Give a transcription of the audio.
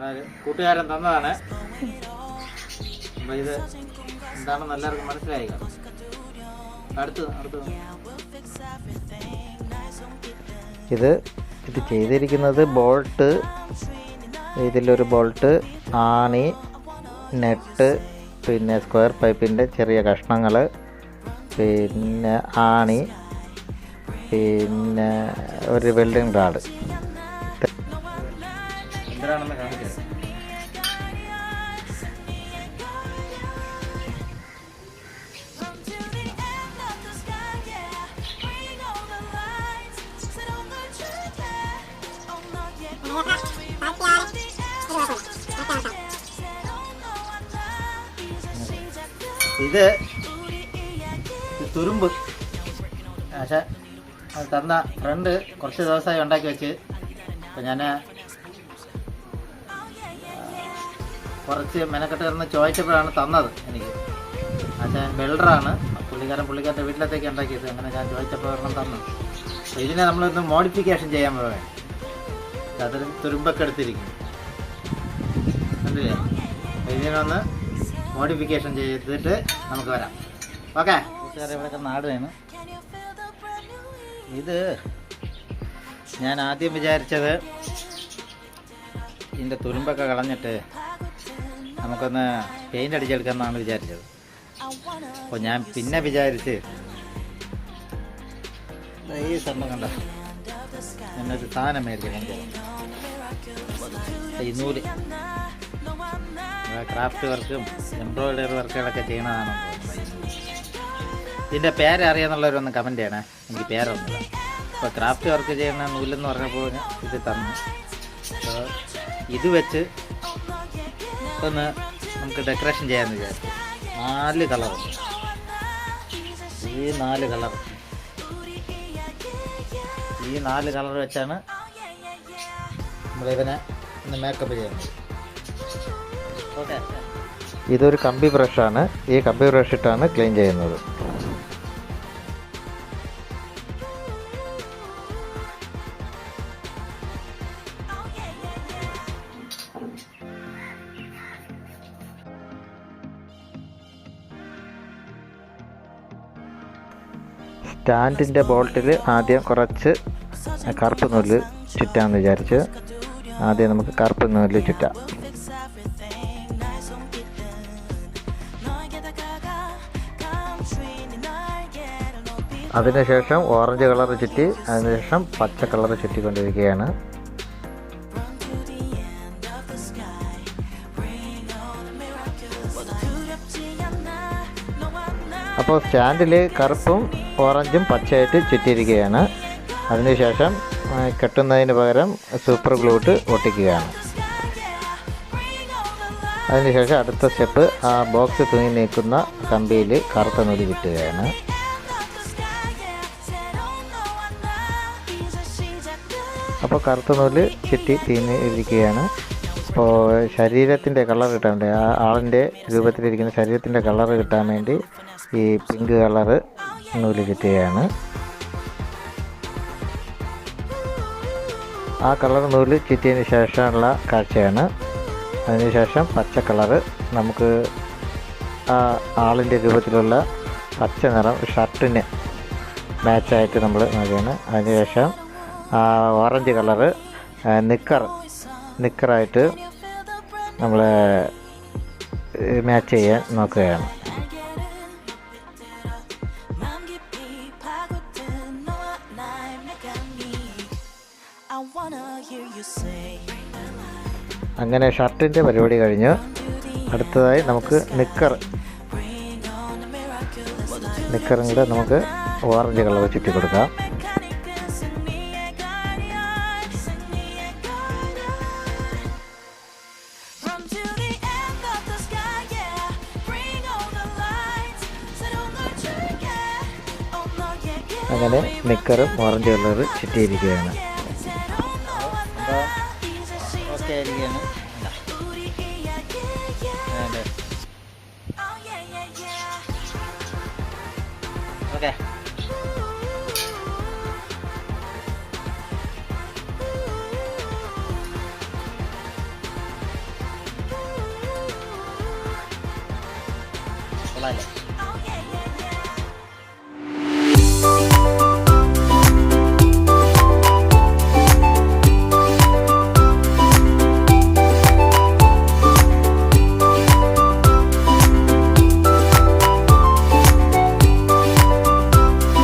നമ്മുടെ കൂട്ടുകാരൻ തന്നതാണ്. അപ്പൊ ഇത് എന്താണെന്ന് എല്ലാവർക്കും മനസ്സിലായി. അടുത്ത് ഇത് ഇത് ചെയ്തിരിക്കുന്നത് ബോൾട്ട്. ഇതിലൊരു ബോൾട്ട് ആണി നെട്ട് പിന്നെ സ്ക്വയർ പൈപ്പിന്റെ ചെറിയ കഷ്ണങ്ങൾ പിന്നെ ആണി പിന്നെ ഒരു വെൽഡിംഗ് റാഡ്. ഇത് തുരുമ്പ്. പക്ഷെ അത് തന്ന ഫ്രണ്ട് കുറച്ച് ദിവസമായി ഉണ്ടാക്കി വെച്ച്. അപ്പം ഞാൻ കുറച്ച് മെനക്കെട്ട് കിടന്ന് ചോദിച്ചപ്പോഴാണ് തന്നത് എനിക്ക്. പക്ഷേ ബിൽഡറാണ് പുള്ളിക്കാരൻ പുള്ളിക്കാരന്റെ വീട്ടിലത്തേക്ക് ഉണ്ടാക്കിയത്. അങ്ങനെ ഞാൻ ചോദിച്ചപ്പോൾ ഒരെണ്ണം തന്നു അപ്പോൾ ഇതിനെ നമ്മളൊന്ന് മോഡിഫിക്കേഷൻ ചെയ്യാൻ പോവേ. അതിൽ തുരുമ്പൊക്കെ എടുത്തിരിക്കും അപ്പോൾ ഇതിനൊന്ന് മോഡിഫിക്കേഷൻ ചെയ്തിട്ട് നമുക്ക് വരാം. ഓക്കെ കൂട്ടുകാരെ ഇത് ഞാൻ ആദ്യം വിചാരിച്ചത് ഇതിന്റെ തുരുമ്പൊക്കെ കളഞ്ഞിട്ട് നമുക്കൊന്ന് പെയിന്റ് അടിച്ചെടുക്കാമെന്നാണ് വിചാരിച്ചത്. അപ്പോൾ ഞാൻ പിന്നെ വിചാരിച്ച് ഈ സംഭവം കണ്ട? എന്നൊരു സാധനം മേടിക്കണം ഈ ക്രാഫ്റ്റ് വർക്കും എംബ്രോയിഡറി വർക്കുകളൊക്കെ ചെയ്യുന്നതാണ്. ഇതിന്റെ പേര് അറിയാന്നുള്ളവരൊന്ന് കമന്റ് ചെയ്യണേ. എനിക്ക് പേരൊന്നുമില്ല. അപ്പോൾ ക്രാഫ്റ്റ് വർക്ക് ചെയ്യുന്ന നൂലെന്ന് പറഞ്ഞപ്പോൾ ഇത് തന്നു. അപ്പോൾ ഇത് വെച്ച് ഒന്ന് നമുക്ക് ഡെക്കറേഷൻ ചെയ്യാമെന്ന് വിചാരിച്ചു. നാല് കളറുണ്ട് ഈ നാല് കളർ ഈ നാല് കളർ വെച്ചാണ് നമ്മളിവനെ ഒന്ന് മേക്കപ്പ് ചെയ്യുന്നത്. ഇതൊരു കമ്പി ബ്രഷാണ് ഈ കമ്പി ബ്രഷ് ഇട്ടാണ് ക്ലീൻ ചെയ്യുന്നത്. സ്റ്റാൻഡിന്റെ ബോൾട്ടിൽ ആദ്യം കുറച്ച് കറുപ്പ് നൂൽ ചുറ്റാമെന്ന് വിചാരിച്ച് ആദ്യം നമുക്ക് കറുപ്പ് നൂൽ ചുറ്റാം. അതിനുശേഷം ഓറഞ്ച് കളർ ചുറ്റി അതിനുശേഷം പച്ച കളർ ചുറ്റിക്കൊണ്ടിരിക്കുകയാണ്. അപ്പോൾ സ്റ്റാൻഡിൽ കറുപ്പും ഓറഞ്ചും പച്ചയായിട്ട് ചുറ്റിയിരിക്കുകയാണ്. അതിനുശേഷം കെട്ടുന്നതിന് പകരം സൂപ്പർ ഗ്ലൂട്ട് ഒട്ടിക്കുകയാണ്. അതിനുശേഷം അടുത്ത സ്റ്റെപ്പ് ആ ബോക്സ് തൂങ്ങി നിൽക്കുന്ന കമ്പിയിൽ കറുത്ത നൂൽ ചുറ്റുകയാണ് അപ്പോൾ കറുത്ത നൂൽ ചുറ്റി തീന്ന് ഇരിക്കുകയാണ് അപ്പോൾ ശരീരത്തിന്റെ കളർ കിട്ടാൻ വേണ്ടി ആ ആളിന്റെ രൂപത്തിലിരിക്കുന്ന ശരീരത്തിന്റെ കളർ കിട്ടാൻ വേണ്ടി ഈ പിങ്ക് കളറ് നൂൽ ചുറ്റുകയാണ് ആ കളർ നൂൽ ചുറ്റിയതിന് ശേഷമുള്ള കാഴ്ചയാണ്. അതിനുശേഷം പച്ച കളറ് നമുക്ക് ആ ആളിന്റെ രൂപത്തിലുള്ള പച്ച നിറം ഷർട്ടിന് മാച്ചായിട്ട് നമ്മൾ നൽകുകയാണ്. അതിനുശേഷം ഓറഞ്ച് കളറ് നിക്കർ നിക്കറായിട്ട് നമ്മൾ മാച്ച് ചെയ്യാൻ നോക്കുകയാണ്. അങ്ങനെ ഷർട്ടിന്റെ പരിപാടി കഴിഞ്ഞു. അടുത്തതായി നമുക്ക് നിക്കർ. നിക്കറും കൂടെ നമുക്ക് ഓറഞ്ച് കളർ ചുറ്റി കൊടുക്കാം അങ്ങനെ നിക്കറും ഓറഞ്ച് കളർ ചുറ്റിയിരിക്കുകയാണ്. ഓക്കെ. കൊള്ളാമല്ലേ